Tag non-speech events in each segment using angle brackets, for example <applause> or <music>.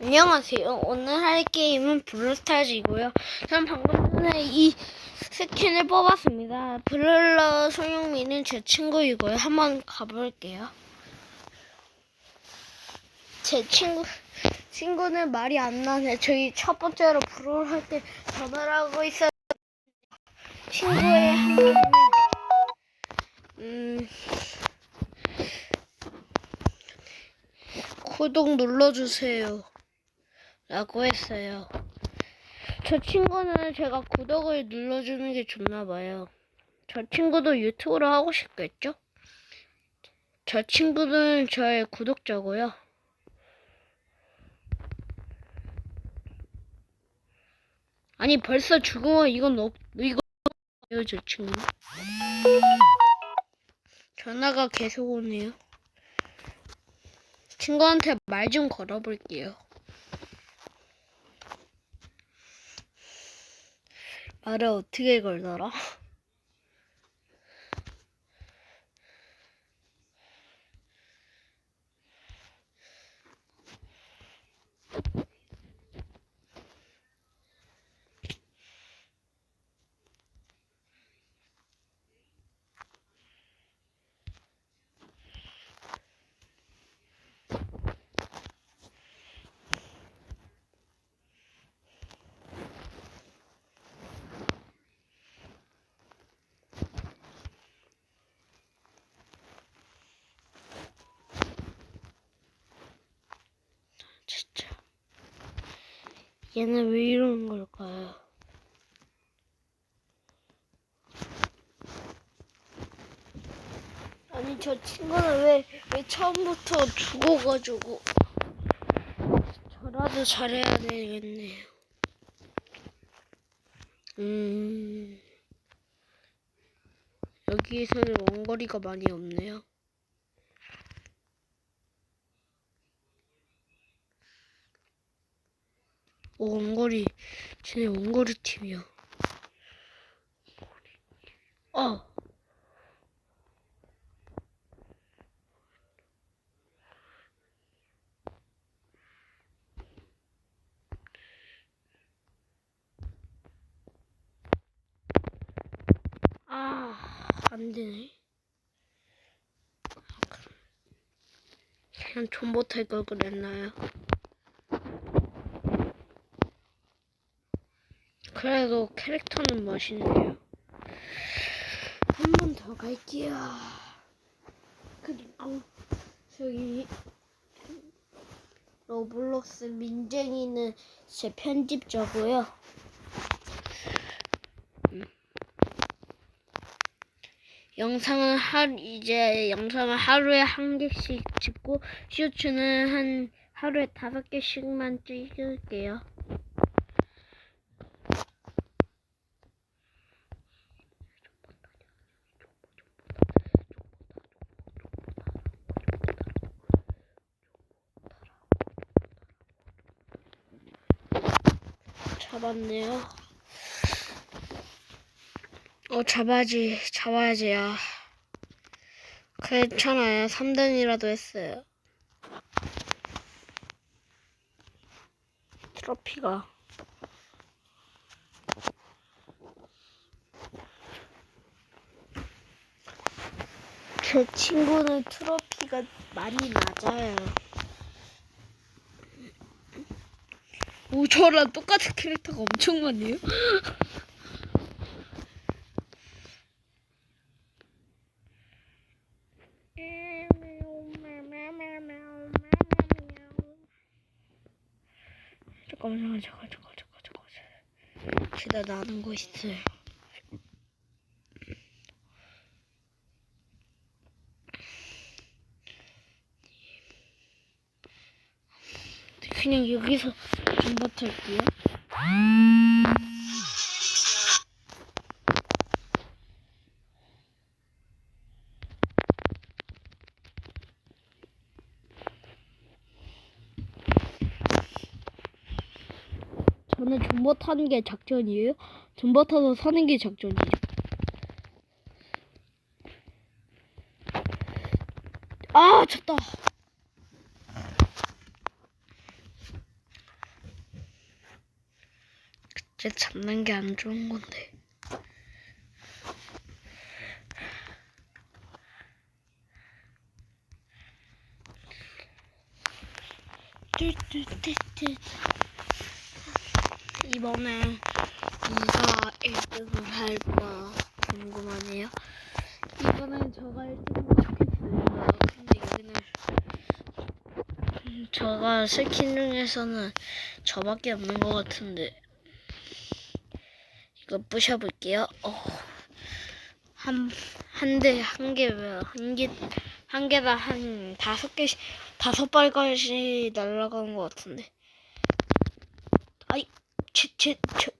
안녕하세요. 오늘 할 게임은 브롤스타즈이고요. 전 방금 전에 이 스킨을 뽑았습니다. 브롤러 소영미는 제 친구이고요. 한번 가볼게요. 제 친구, 친구는 말이 안 나네. 저희 첫 번째로 브롤 할 때 전화를 하고 있어요. 친구의 한마디는, 음, 구독 눌러주세요. 라고 했어요. 저 친구는 제가 구독을 눌러주는 게 좋나 봐요. 저 친구도 유튜브를 하고 싶겠죠? 저 친구는 저의 구독자고요. 아니 벌써 죽으면 이건 없 이거 저 친구. 전화가 계속 오네요. 친구한테 말 좀 걸어볼게요. 말을 어떻게 걸더라? 진짜. 얘는 왜 이러는 걸까요? 아니 저 친구는 왜, 왜 처음부터 죽어가지고 저라도 잘해야 되겠네요. 음 여기에서는 원거리가 많이 없네요. 오, 원거리. 쟤네 원거리 팀이야. 어. 아, 안 되네. 그냥 존버 탈 걸 그랬나요? 그래도 캐릭터는 멋있네요. 한 번 더 갈게요. 그리고 저기 로블록스 민쟁이는 제 편집자고요. 음. 영상은 하 이제 영상을 하루에 한 개씩 찍고 쇼츠는 한 하루에 다섯 개씩만 찍을게요. 잡았네요. 어, 잡아야지, 잡아야지야. 괜찮아요. 3등이라도 했어요. 트로피가. 제 친구는 트로피가 많이 낮아요. 오, 저랑 똑같은 캐릭터가 엄청 많네요. <laughs> 잠깐만, 잠깐, 잠깐, 잠깐, 잠깐, 잠깐. 기다 나는 거 있어요. 그냥 여기서 좀 버틸게요. 저는 존버 타는 게 작전이에요. 존버 타서 사는 게 작전이에요. 아, 졌다. 쟤 잡는 게 안 좋은 건데. 이번에 누가 1등을 할까 궁금하네요. 이번엔 저가 1등으로 좋겠어요. 근데 여기는 음, 저가 스킨 중에서는 저밖에 없는 것 같은데 이거 부셔볼게요. 어. 한, 한 대, 한 개, 한 개, 한 개다 한 다섯 개씩, 다섯 발까지 날아가는 것 같은데. 아이, 제, 제, 저,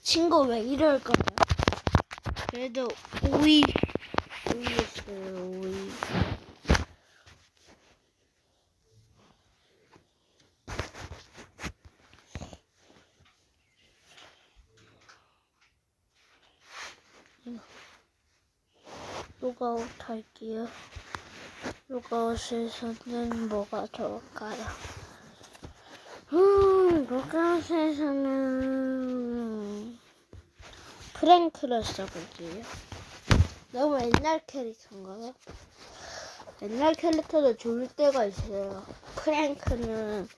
친구 왜 이럴까요? 그래도 오이, 오이였어요, 오이. 로그아웃 할게요. 로그아웃에서는 뭐가 좋을까요? 음, 로그아웃에서는 프랭크를 써볼게요. 너무 옛날 캐릭터인가요? 옛날 캐릭터도 좋을 때가 있어요. 프랭크는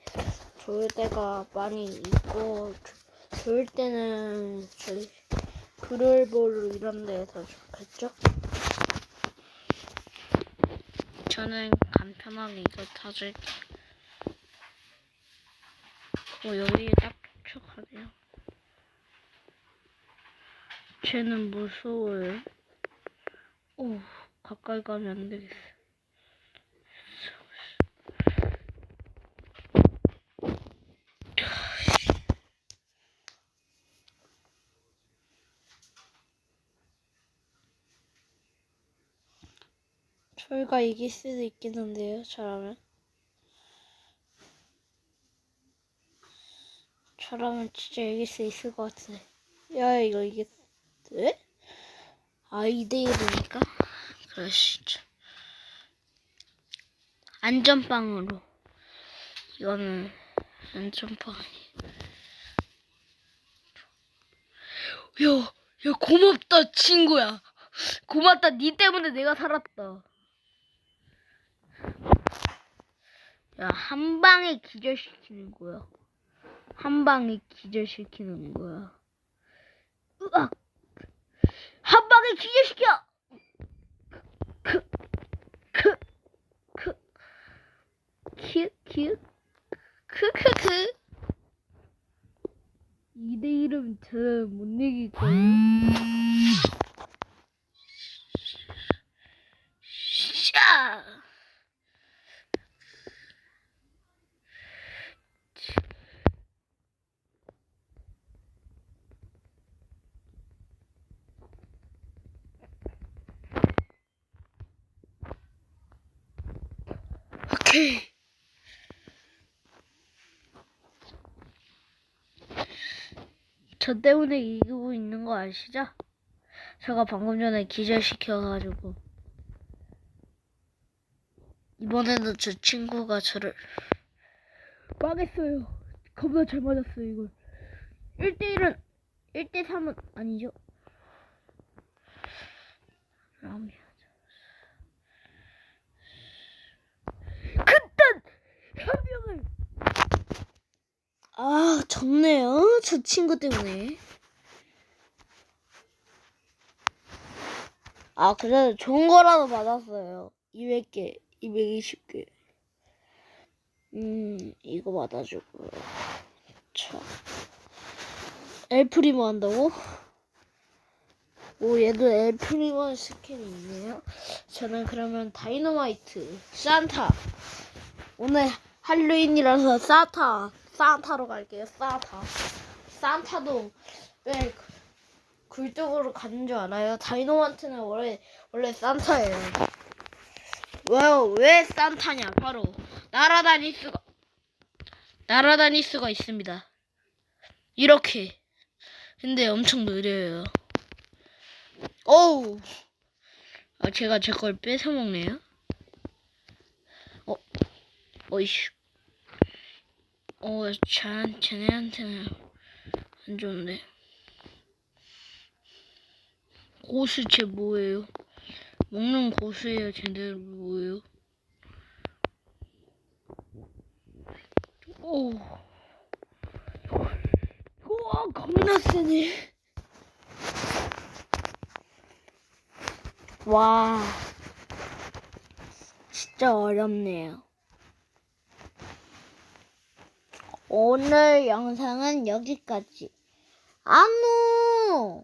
좋을 때가 많이 있고, 조- 좋을 때는 저희 브롤볼 이런 데에서 좋겠죠? 저는 간편하게 이거 타줄 어, 여기에 딱 촉촉하네요. 쟤는 무서워요. 오, 가까이 가면 안 되겠어. 저희가 이길 수도 있겠는데요, 잘하면. 잘하면 진짜 이길 수 있을 것 같아. 야, 이거 이겼, 에? 아, 2대1이니까? 그래, 진짜. 안전빵으로. 이거는 안전빵 아니야. 야, 야, 고맙다, 친구야. 고맙다, 니 때문에 내가 살았다. 야, 한 방에 기절시키는 거야. 한 방에 기절시키는 거야. 으악! 한 방에 기절시켜! 크, 크, 크, 큐, 큐, 크, 크, 크. 2대1은 저는 못 이길 거예요. 샤! 오케이. 저 때문에 이기고 있는 거 아시죠? 제가 방금 전에 기절시켜가지고. 이번에는 저 친구가 저를 망했어요. 겁나 잘 맞았어요, 이걸. 1대1은, 1대3은 아니죠. 라면. 그딴 한 명을 아 졌네요. 저 친구 때문에. 아 그래도 좋은 거라도 받았어요. 200개 220개. 음 이거 받아주고요. 자. 엘프리모 한다고? 오 얘도 엘프리모 스킨이 있네요. 저는 그러면 다이너마이트 산타. 오늘 할로윈이라서 산타 산타로 갈게요 산타 산타도 왜 굴뚝으로 가는 줄 알아요? 다이너마이트는 원래 원래 산타예요 왜요? 왜 산타냐? 바로 날아다닐 수가 날아다닐 수가 있습니다 이렇게 근데 엄청 느려요 어우 아, 제가 제 걸 뺏어 먹네요. 어, 어이씨. 어, 쟤, 쟤네한테는 안 좋네. 고수 쟤 뭐예요? 먹는 고수예요. 쟤들 뭐예요? 오. 우와, 겁나 세네. 와. 진짜 어렵네요. 오늘 영상은 여기까지. 안녕!